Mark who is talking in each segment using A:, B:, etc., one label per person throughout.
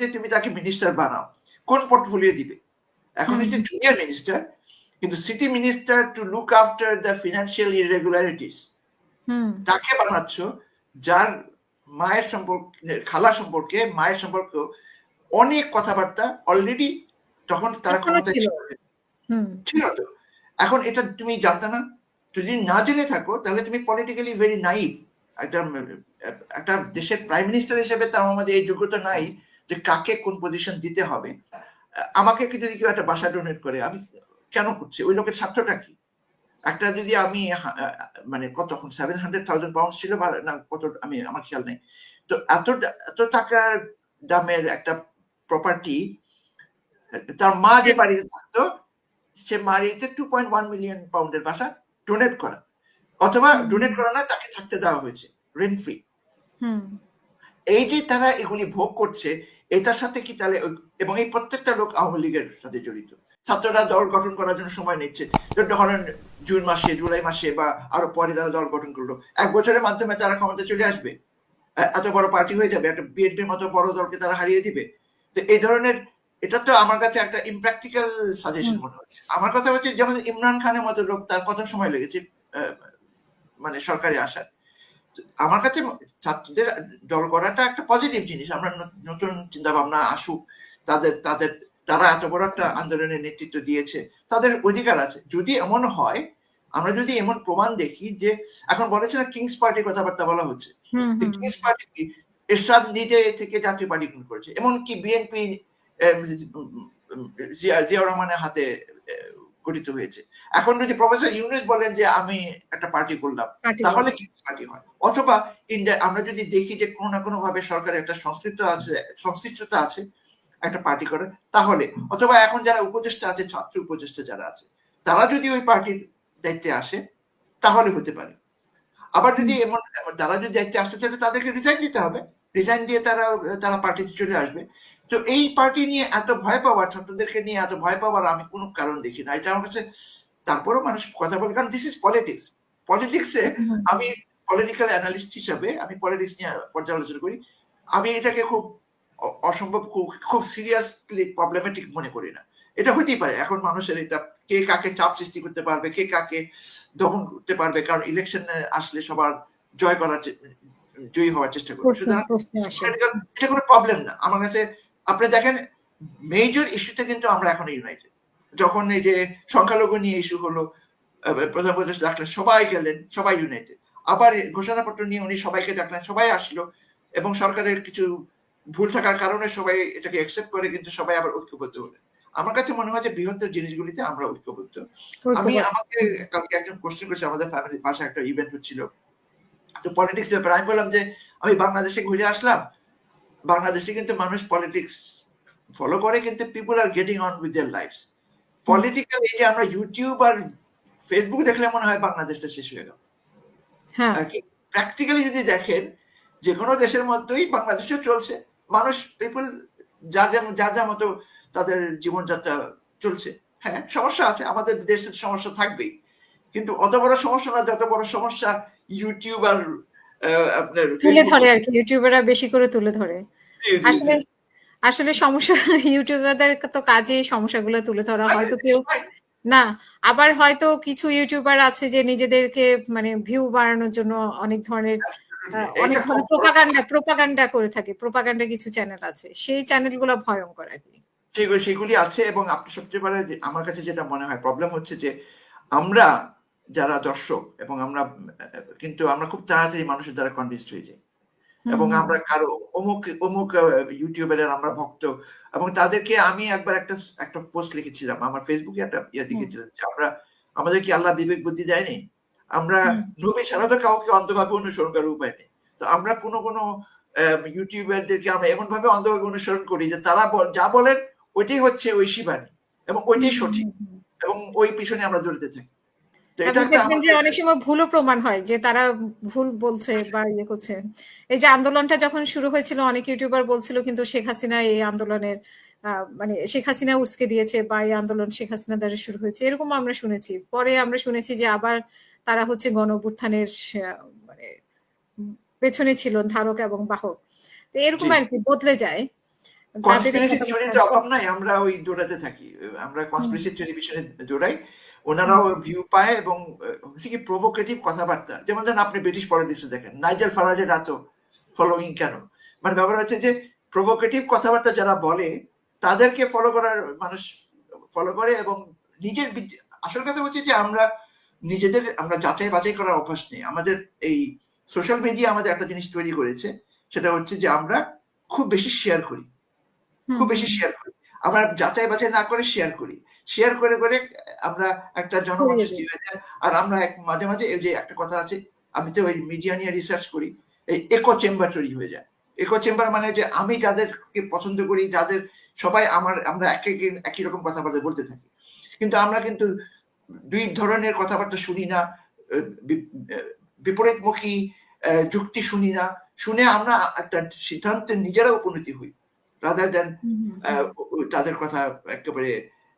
A: যে তুমি তাকে মিনিস্টার বানাও কোন পোর্টফোলিও দিবে? এখন হচ্ছে জুনিয়র মিনিস্টার কিন্তু city minister to look after the financial irregularities তাকে বানাচ্ছ যার মায়ের সম্পর্কে খালা সম্পর্কে মায়ের সম্পর্কে অনেক কথাবার্তা অলরেডি তখন তারা ক্ষমতা ছিল। তো। এখন এটা তুমি জানতে না যদি না জেনে থাকো তাহলে তুমি পলিটিক্যালি ভেরি নাইভ একটা একটা দেশের প্রাইম মিনিস্টার হিসেবে তার আমাদের এই যোগ্যতা নাই। যে কাকে কোন পজিশন দিতে হবে আমাকে যদি কেউ একটা বাসা ডোনেট করে আমি কেন করছি? ওই লোকের স্বার্থটা কি? একটা যদি আমি মানে কত সেভেন হান্ড্রেড থাউজেন্ড পাউন্ড ছিল বা না কত আমি আমার খেয়াল নেই। তো এত এত টাকার দামের একটা প্রপার্টি তার মা যে বাড়িতে থাকতো সে বাড়িতে টু পয়েন্ট ওয়ান মিলিয়ন পাউন্ডের বাসা ডোনেট করা। অথবা ডোনেট করা না তাকে থাকতে দেওয়া হয়েছে রেন্ট ফ্রি এই যে তারা এগুলি ভোগ করছে এটার সাথে কি তাহলে এবং এই প্রত্যেকটা লোক আওয়ামী লীগের সাথে জড়িত? ছাত্ররা দল গঠন করার জন্য সময় নিচ্ছে। ধরেন জুন মাসে জুলাই মাসে বা আরও পরে তারা দল গঠন করল এক বছরের মাধ্যমে তারা ক্ষমতা চলে আসবে। এত বড় পার্টি হয়ে যাবে একটা বিএনপির মতো বড় দলকে তারা হারিয়ে দিবে। তো এই ধরনের এটা তো আমার কাছে একটা ইম্প্র্যাকটিক্যাল সাজেশন মনে হচ্ছে। আমার কথা হচ্ছে যেমন ইমরান খানের মতো লোক তার কত সময় লেগেছে মানে সরকারি আসার? আমার কাছে ছাত্রদের দল করাটা একটা পজিটিভ জিনিস। আমরা নতুন চিন্তা ভাবনা আসুক তাদের তাদের তারা এত বড় একটা আন্দোলনের নেতৃত্ব দিয়েছে তাদের অধিকার আছে। যদি এমন হয় আমরা যদি এমন প্রমাণ দেখি যে এখন বলেছে না কিংস পার্টির কথাবার্তা বলা হচ্ছে। কিংস পার্টি কি এরশাদ নিজে থেকে জাতীয় পার্টি করেছে এমনকি বিএনপি জিয়া রহমানের হাতে গঠিত হয়েছে। এখন যদি প্রফেসর ইউনুস বলেন যে আমি একটা পার্টি করলাম তাহলে কি পার্টি হয়? অথবা ইন্ডিয়া আমরা যদি দেখি যে কোনো না কোনো ভাবে সরকারের একটা সংস্কৃত আছে সংশ্লিষ্টতা আছে একটা পার্টি করে তাহলে অথবা এখন যারা উপদেষ্টা আছে ছাত্র উপদেষ্টা যারা আছে তারা যদি ওই পার্টির দায়িত্বে আসে তাহলে হতে পারে। আবার যদি এমন তারা যদি দায়িত্বে আসতে চাইলে তাদেরকে রিজাইন দিতে হবে। রিজাইন দিয়ে তারা তারা পার্টিতে চলে আসবে। তো এই পার্টি নিয়ে এত ভয় পাওয়ার ছাত্রদেরকে নিয়ে এত ভয় পাওয়ার আমি কোনো কারণ দেখি না। এটা আমার কাছে তারপরেও মানুষ কথা বলে কারণ দিস ইজ পলিটিক্স পলিটিক্সে আমি পলিটিক্যাল অ্যানালিস্ট হিসাবে আমি পলিটিক্স নিয়ে পর্যালোচনা করি আমি এটাকে খুব অসম্ভব খুব খুব সিরিয়াসলি প্রবলেমেটিক মনে করি না। এটা হতেই পারে এখন মানুষের এটা কে কাকে চাপ সৃষ্টি করতে পারবে কে কাকে দমন করতে পারবে কারণ ইলেকশন আসলে সবার জয় করার জয়ী হওয়ার চেষ্টা করবে। এটা কোনো প্রবলেম না। আমার কাছে আপনি দেখেন মেজর ইস্যুতে কিন্তু আমরা এখন ইউনাইটেড যখন এই যে সংখ্যালঘু নিয়ে ইস্যু হলো প্রধান উপদেষ্টা ডাকলেন সবাই গেলেন সবাই ইউনাইটেড আবার ঘোষণাপত্র নিয়ে উনি সবাইকে ডাকলেন সবাই আসলো এবং সরকারের কিছু ভুল থাকার কারণে সবাই এটাকে অ্যাকসেপ্ট করে কিন্তু সবাই আবার ঐক্যবদ্ধ হলেন। আমার কাছে মনে হয় যে বৃহত্তর জিনিসগুলিতে আমরা ঐক্যবদ্ধ। আমি আমাকে কালকে একজন কোশ্চেন করেছে আমাদের ফ্যামিলির পাশে একটা ইভেন্ট হচ্ছিল। তো পলিটিক্স ব্যাপারে আমি বললাম যে আমি বাংলাদেশে ঘুরে আসলাম। বাংলাদেশে কিন্তু মানুষ পলিটিক্স ফলো করে কিন্তু people are getting on with their life political এই যে আমরা ইউটিউব আর ফেসবুক দেখলে মনে হয় বাংলাদেশটা শেষ হয়ে গেল। প্র্যাকটিক্যালি যদি দেখেন যে কোনো দেশের মধ্যেই বাংলাদেশেও চলছে। মানুষ পিপুল যা যা যা মতো তাদের জীবনযাত্রা চলছে। হ্যাঁ সমস্যা আছে। আমাদের দেশের সমস্যা থাকবেই। কিন্তু অত বড় সমস্যা না যত বড় সমস্যা ইউটিউব আর
B: আপনার তুলে ধরে আর কি। ইউটিউবাররা বেশি করে তুলে ধরে। আসলে আসলে সমস্যা ইউটিউবারদের তো কাজে সমস্যাগুলো তুলে ধরা হয়তো কেউ না আবার হয়তো কিছু ইউটিউবার আছে যে নিজেদেরকে মানে ভিউ বাড়ানোর জন্য অনেক ধরনের অনেক ধরনের প্রোপাগান্ডা প্রোপাগান্ডা করে থাকে প্রোপাগান্ডা কিছু চ্যানেল আছে সেই চ্যানেলগুলো ভয়ঙ্কর আর কি।
A: সেগুলি আছে এবং আপনি সবচেয়ে বড় আমার কাছে যেটা মনে হয় প্রবলেম হচ্ছে যে আমরা যারা দর্শক এবং আমরা কিন্তু আমরা খুব তাড়াতাড়ি মানুষের দ্বারা কনভিন্সড হয়ে যাই। এবং আমরা কারও অমুক অমুক ইউটিউবারের আমরা ভক্ত এবং তাদেরকে আমি একবার একটা একটা পোস্ট লিখেছিলাম আমার ফেসবুকে একটা ইয়ে লিখেছিলাম যে আমরা আমাদের কি আল্লাহ বিবেক বুদ্ধি দেয়নি আমরা নবী ছাড়া তো কাউকে অন্ধভাবে অনুসরণ করার উপায় নেই। তো আমরা কোনো কোনো ইউটিউবারদেরকে আমরা এমন ভাবে অন্ধভাবে অনুসরণ করি যে তারা যা বলেন ওইটাই হচ্ছে ওই শিবানী এবং ওইটাই সঠিক এবং ওই পিছনে আমরা দৌড়তে থাকি।
B: যে অনেক সময় ভুলও প্রমাণ হয় যে তারা ভুল বলছে বা ইয়ে করছে। এই যে আন্দোলনটা যখন শুরু হয়েছিল অনেক ইউটিউবার বলছিল কিন্তু শেখ হাসিনা এই আন্দোলনের মানে শেখ হাসিনা উস্কে দিয়েছে বা এই আন্দোলন শেখ হাসিনা দ্বারা শুরু হয়েছে এরকম আমরা শুনেছি। পরে আমরা শুনেছি যে আবার তারা হচ্ছে গণ মানে পেছনে ছিল ধারক এবং বাহক। তো এরকম আর কি বদলে যায়।
A: কনস্পিরেসি থিওরিতে অভাব নাই আমরা ওই দৌড়াতে থাকি। আমরা কনস্পিরেসি টেলিভিশনে দৌড়াই। ওনারাও ভিউ পায় এবং হচ্ছে কি প্রভোকেটিভ কথাবার্তা? যেমন ধরেন আপনি ব্রিটিশ পলিটিক্সে দেখেন নাইজেল ফারাজের এত ফলোয়িং কেন? মানে ব্যাপার হচ্ছে যে প্রভোকেটিভ কথাবার্তা যারা বলে তাদেরকে ফলো করার মানুষ ফলো করে এবং নিজের আসল কথা হচ্ছে যে আমরা নিজেদের আমরা যাচাই বাছাই করার অভ্যাস নেই। আমাদের এই সোশ্যাল মিডিয়া আমাদের একটা জিনিস তৈরি করেছে সেটা হচ্ছে যে আমরা খুব বেশি শেয়ার করি। খুব বেশি শেয়ার করি আমরা যাচাই বাছাই না করে শেয়ার করি। শেয়ার করে করে আমরা একটা জনমত সৃষ্টি হয়ে যায়। আর আমরা এক মাঝে মাঝে এই যে একটা কথা আছে আমি তো ওই মিডিয়া নিয়ে রিসার্চ করি এই একো চেম্বার তৈরি হয়ে যায়। একো চেম্বার মানে যে আমি যাদেরকে পছন্দ করি যাদের সবাই আমার আমরা একই একই রকম কথাবার্তা বলতে থাকি। কিন্তু আমরা কিন্তু দুই ধরনের কথাবার্তা শুনি না বিপরীতমুখী যুক্তি শুনি না। শুনে আমরা একটা সিদ্ধান্তের নিজেরা উপনীতি হই। রাদার দেন তাদের কথা একেবারে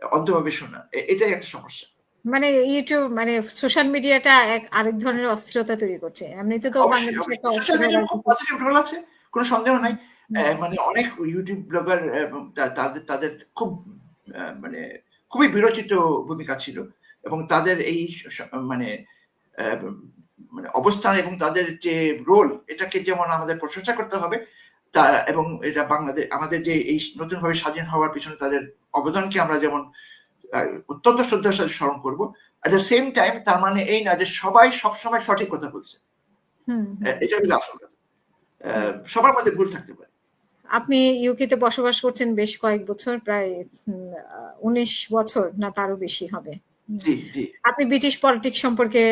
A: অন্ধভাবে শোনা এটাই একটা সমস্যা।
B: মানে ইউটিউব মানে সোশ্যাল মিডিয়াটা এক আরেক ধরনের অস্থিরতা তৈরি করছে। এমনিতে তো বাংলাদেশে একটা
A: পজিটিভ রোল আছে কোনো সন্দেহ নাই। মানে অনেক ইউটিউব ব্লগার তাদের তাদের খুব মানে খুবই বিরচিত ভূমিকা ছিল। এবং তাদের এই মানে মানে অবস্থান এবং তাদের যে রোল এটাকে যেমন আমাদের প্রশংসা করতে হবে তা এবং এটা বাংলাদেশ আমাদের যে এই নতুনভাবে স্বাধীন হওয়ার পিছনে তাদের অবদানকে আমরা যেমন অত্যন্ত শ্রদ্ধার সাথে স্মরণ করব। অ্যাট দ্য সেম টাইম তার মানে এই না যে সবাই সবসময় সঠিক কথা বলছে। এটা হলো আসল কথা। সবার মধ্যে ভুল থাকতে পারে।
B: আপনি ইউকেতে বসবাস করছেন বেশ কয়েক বছর প্রায় উনিশ বছর না তারও বেশি হবে। আপনি ব্রিটিশ পলিটিক্স সম্পর্কে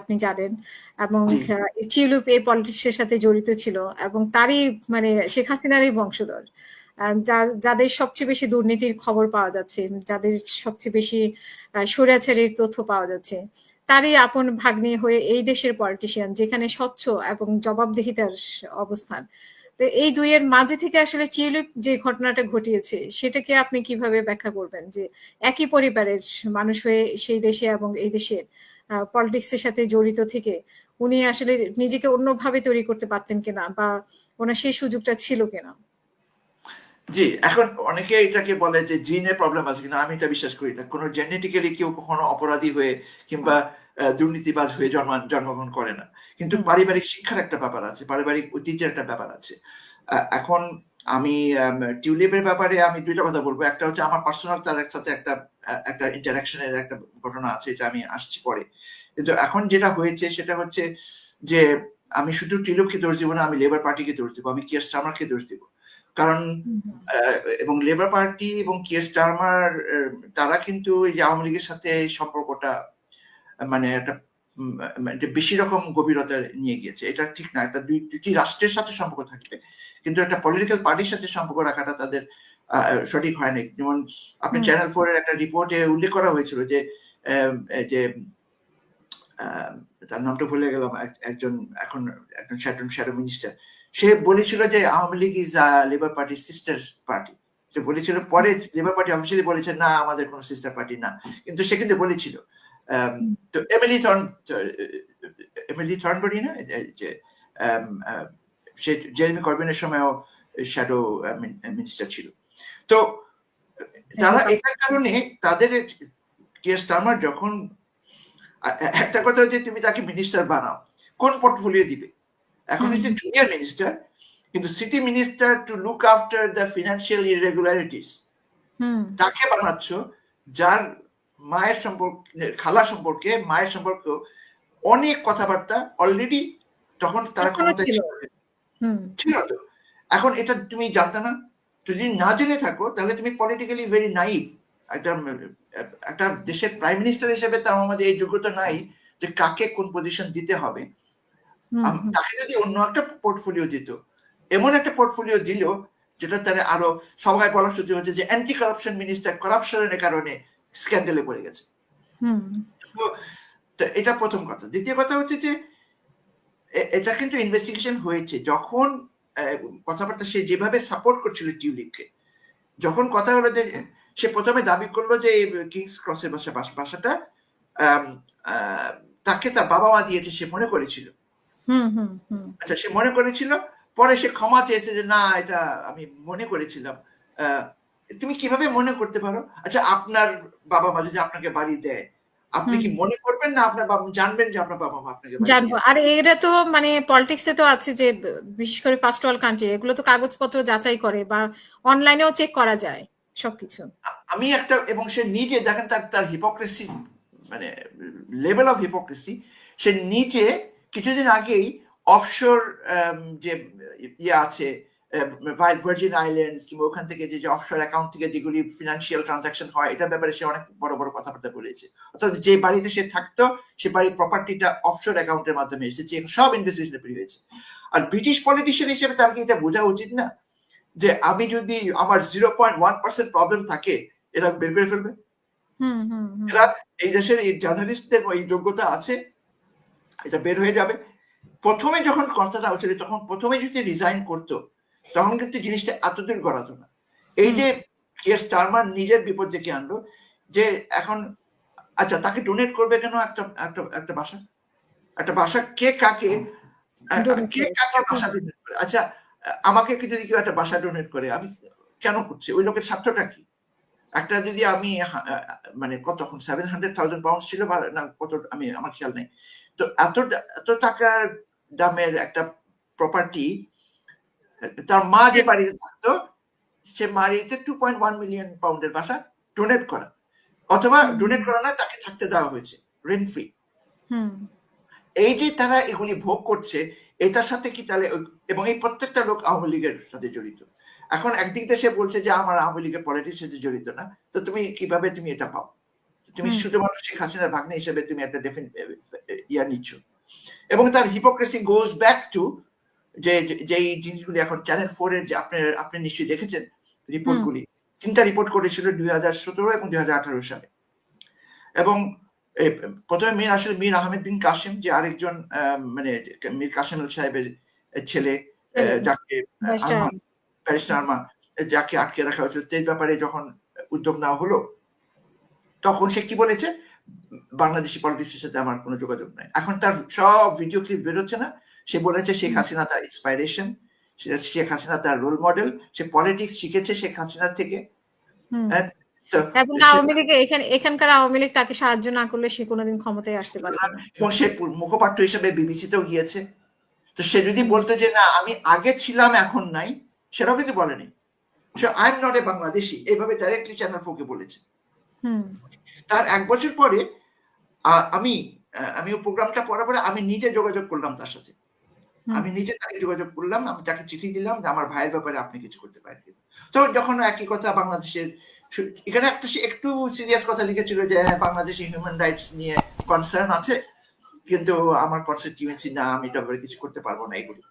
B: আপনি জানেন এবং চিউলুপ এই পলিটিক্সের সাথে জড়িত ছিল এবং তারই মানে শেখ হাসিনারই বংশধর। যাদের সবচেয়ে বেশি দুর্নীতির খবর পাওয়া যাচ্ছে যাদের সবচেয়ে বেশি স্বৈরাচারীর তথ্য পাওয়া যাচ্ছে তারই আপন ভাগ্নে হয়ে এই দেশের পলিটিশিয়ান যেখানে স্বচ্ছ এবং জবাবদিহিতার অবস্থান। তো এই দুইয়ের মাঝে থেকে আসলে টিউলিপ যে ঘটনাটা ঘটিয়েছে, সেটাকে আপনি কীভাবে ব্যাখ্যা করবেন? যে একই পরিবারের মানুষ হয়ে সেই দেশে এবং এই দেশের পলিটিক্সের সাথে জড়িত থেকে উনি আসলে নিজেকে অন্যভাবে তৈরি করতে পারতেন কিনা বা ওনার সেই সুযোগটা ছিল কিনা?
A: জি, এখন অনেকে এটাকে বলে যে জিনের প্রবলেম আছে কিনা, আমি এটা বিশ্বাস করি না। কোনো জেনেটিক্যালি কেউ কখনো অপরাধী হয়ে কিংবা দুর্নীতিবাজ হয়ে জন্ম জন্মগ্রহণ করে না। কিন্তু পারিবারিক শিক্ষার একটা ব্যাপার আছে পারিবারিক ঐতিহ্যের একটা ব্যাপার আছে। এখন আমি টিউলিপের ব্যাপারে আমি দুইটা কথা বলব। একটা হচ্ছে আমার পার্সোনাল তার সাথে একটা একটা ইন্টারাকশনের একটা ঘটনা আছে এটা আমি আসছি পরে। কিন্তু এখন যেটা হয়েছে সেটা হচ্ছে যে আমি শুধু টিলুপকে দোষ দিব না আমি লেবার পার্টিকে দোষ দিব আমি কিয়ার স্টামারকে দোষ দিব। কারণ এবং লেবার পার্টি এবং কিয়ার স্টারমার তারা কিন্তু এই যে আওয়ামী লীগের সাথে সম্পর্কটা মানে একটা বেশি রকম গভীরতা নিয়ে গিয়েছে। এটা ঠিক না একটা দুই দুটি রাষ্ট্রের সাথে সম্পর্ক থাকবে কিন্তু একটা পলিটিক্যাল পার্টির সাথে সম্পর্ক রাখাটা তাদের সঠিক হয়নি যেমন আপনি চ্যানেল ফোর এর একটা রিপোর্টে উল্লেখ করা হয়েছিল যে যে তার নামটা ভুলে গেলাম একজন এখন একজন শ্যাডন শ্যাডো মিনিস্টার সে বলেছিল যে Awami League is Labour Party sister party সে বলেছিল পরে লেবার পার্টি অফিসিয়ালি বলেছে না আমাদের কোনো সিস্টার পার্টি না। কিন্তু সে কিন্তু বলেছিল তো এমিলি থর্ন এমিলি থর্নবরি না যে সে জেরেমি করবিনের সময়ও শ্যাডো মিনিস্টার ছিল তো তারা এটার কারণে তাদের কে স্টারমার যখন একটা কথা হচ্ছে তুমি তাকে মিনিস্টার বানাও কোন পোর্টফোলিও দিবে? এখন হচ্ছে জুনিয়র মিনিস্টার কিন্তু city minister to look after the financial irregularities তাকে বানাচ্ছ যার মায়ের সম্পর্কে খালা সম্পর্কে মায়ের সম্পর্কে অনেক কথাবার্তা অলরেডি তখন তারা ক্ষমতা ছিল। তো। এখন এটা তুমি জানতে না যদি না জেনে থাকো তাহলে তুমি পলিটিক্যালি ভেরি নাইভ একটা একটা দেশের প্রাইম মিনিস্টার হিসেবে তার আমাদের এই যোগ্যতা নাই যে কাকে কোন পজিশন দিতে হবে। তাকে যদি অন্য একটা পোর্টফোলিও দিত এমন একটা পোর্টফোলিও দিল যেটা তারা আরও সবাই বলার সুযোগ হচ্ছে যে অ্যান্টি কারাপশন মিনিস্টার কারাপশনের কারণে স্ক্যান্ডেলে পড়ে গেছে। তো এটা প্রথম কথা। দ্বিতীয় কথা হচ্ছে যে এটা কিন্তু ইনভেস্টিগেশন হয়েছে। যখন কথাবার্তা সে যেভাবে সাপোর্ট করছিল টিউলিপকে যখন কথা হলো যে সে প্রথমে দাবি করল যে কিংস ক্রসের বাসা বাসাটা তাকে তার বাবা মা দিয়েছে সে মনে করেছিল। আচ্ছা সে মনে করেছিল পরে সে ক্ষমা চেয়েছে যে না এটা আমি মনে করেছিলাম। আহ, তুমি কীভাবে মনে করতে পারো? আচ্ছা আপনার বাবা মা যদি আপনাকে বাড়ি দেয় আপনি কি মনে করবেন না আপনার বাবা জানবেন যে আপনার বাবা মা আপনাকে
B: জানব। আর এরা তো মানে পলিটিক্সে তো আছে যে বিশেষ করে ফার্স্ট ওয়ার্ল্ড কান্ট্রি এগুলো তো কাগজপত্র যাচাই করে বা অনলাইনেও চেক করা যায় সবকিছু।
A: আমি একটা এবং সে নিজে দেখেন তার তার হিপোক্রেসি মানে লেভেল অফ হিপোক্রেসি সে নিজে কিছুদিন আগেই অফশোর যে ইয়ে আছে ভার্জিন আইল্যান্ডস কিংবা ওখান থেকে যে অফশোর অ্যাকাউন্ট থেকে যেগুলি ফিনান্সিয়াল ট্রানজাকশন হয় এটার ব্যাপারে সে অনেক বড় বড় কথাবার্তা বলেছে। অর্থাৎ যে বাড়িতে সে থাকতো সে বাড়ির প্রপার্টিটা অফশোর অ্যাকাউন্টের মাধ্যমে এসেছে সব ইনভেস্টিগেশনে হয়েছে আর ব্রিটিশ পলিটিশিয়ান হিসেবে তার কি এটা বোঝা উচিত না? যে আমি যদি আমার zero point one percent problem থাকে এরা বের করে ফেলবে?
B: হুম হুম হুম।
A: এরা এই দেশের এই জার্নালিস্টদের এই যোগ্যতা আছে এটা বের হয়ে যাবে। প্রথমে যখন কথাটা হচ্ছিল তখন প্রথমে যদি রিজাইন করতো তখন কিন্তু জিনিসটা এতদূর গড়াতো না। এই যে কে স্টারমার নিজের বিপদ ডেকে আনলো যে এখন আচ্ছা তাকে ডোনেট করবে কেন একটা একটা একটা বাসা? একটা বাসা কে কাকে কে কাকে বাসা ডোনেট করে? আচ্ছা আমাকে কি যদি কেউ একটা বাসা ডোনেট করে আমি কেন করছি? ওই লোকের স্বার্থটা কি? একটা যদি আমি মানে কত তখন সেভেন হান্ড্রেড থাউজেন্ড পাউন্ড ছিল বা না কত আমি আমার খেয়াল নেই। তো এত এত টাকার দামের একটা প্রপার্টি তার মা যে বাড়িতে থাকতো সে বাড়িতে টু পয়েন্ট ওয়ান মিলিয়ন পাউন্ডের বাসা ডোনেট করা। অথবা ডোনেট করা না তাকে থাকতে দেওয়া হয়েছে রেন্ট ফ্রি এই যে তারা এগুলি ভোগ করছে এটার সাথে কি তাহলে এবং এই প্রত্যেকটা লোক আওয়ামী লীগের সাথে জড়িত। এখন একদিক দিয়ে সে বলছে যে আমার আওয়ামী লীগের পলিটিক্স সাথে জড়িত না। তো তুমি কীভাবে তুমি এটা পাও? তুমি। শুধুমাত্র শেখ হাসিনার ভাগ্নে হিসেবে তুমি একটা ডেফিন ইয়া নিচ্ছ। এবং তার হিপোক্রেসি গোজ ব্যাক টু যে যেই জিনিসগুলি এখন চ্যানেল ফোর এর যে আপনি আপনি নিশ্চয়ই দেখেছেন রিপোর্টগুলি। তিনটা রিপোর্ট করেছিল দুই হাজার সতেরো এবং দুই হাজার আঠারো সালে। এবং প্রথমে মীর আসলে মীর আহমেদ বিন কাসিম যে আরেকজন মানে মীর কাসিম সাহেবের ছেলে যাকে
B: ব্যারিস্টার
A: আরমান যাকে আটকে রাখা হয়েছিল। এই ব্যাপারে যখন উদ্যোগ নেওয়া হলো তখন সে কি বলেছে? বাংলাদেশি পলিটিক্সের সাথে আমার কোনো যোগাযোগ নাই। এখন তার সব ভিডিও ক্লিপ বেরোচ্ছে না। সে বলেছে শেখ হাসিনা তার ইন্সপাইরেশন শেখ হাসিনা তার রোল মডেল সে পলিটিক্স শিখেছে শেখ হাসিনার থেকে। হ্যাঁ, তো
B: এবং আওয়ামী লীগ এখানকার আওয়ামী লীগ তাকে সাহায্য না করলে সে কোনোদিন ক্ষমতায় আসতে পারবে না।
A: এবং সে মুখপাত্র হিসেবে বিবিসিতেও গিয়েছে। তো সে যদি বলতো যে না আমি আগে ছিলাম এখন নাই সেটাও কিন্তু বলেনি। সে I am not a Bangladeshi এইভাবে ডাইরেক্টলি চ্যানেল ফোকে বলেছে।
B: হুম।
A: তার এক বছর পরে আমি আমি ওই প্রোগ্রামটা পড়ার পরে আমি নিজে যোগাযোগ করলাম তার সাথে। আমি নিজে তাকে যোগাযোগ করলাম, আমি তাকে চিঠি দিলাম যে আমার ভাইয়ের ব্যাপারে আপনি কিছু করতে পারেন তো যখন একই কথা বাংলাদেশের এখানে একটা একটু সিরিয়াস কথা লিখেছিল যে হ্যাঁ বাংলাদেশে হিউম্যান রাইটস নিয়ে কনসার্ন আছে, কিন্তু আমার কনস্টিটিউয়েন্সি না, আমি এটা কিছু করতে পারব না, এগুলি।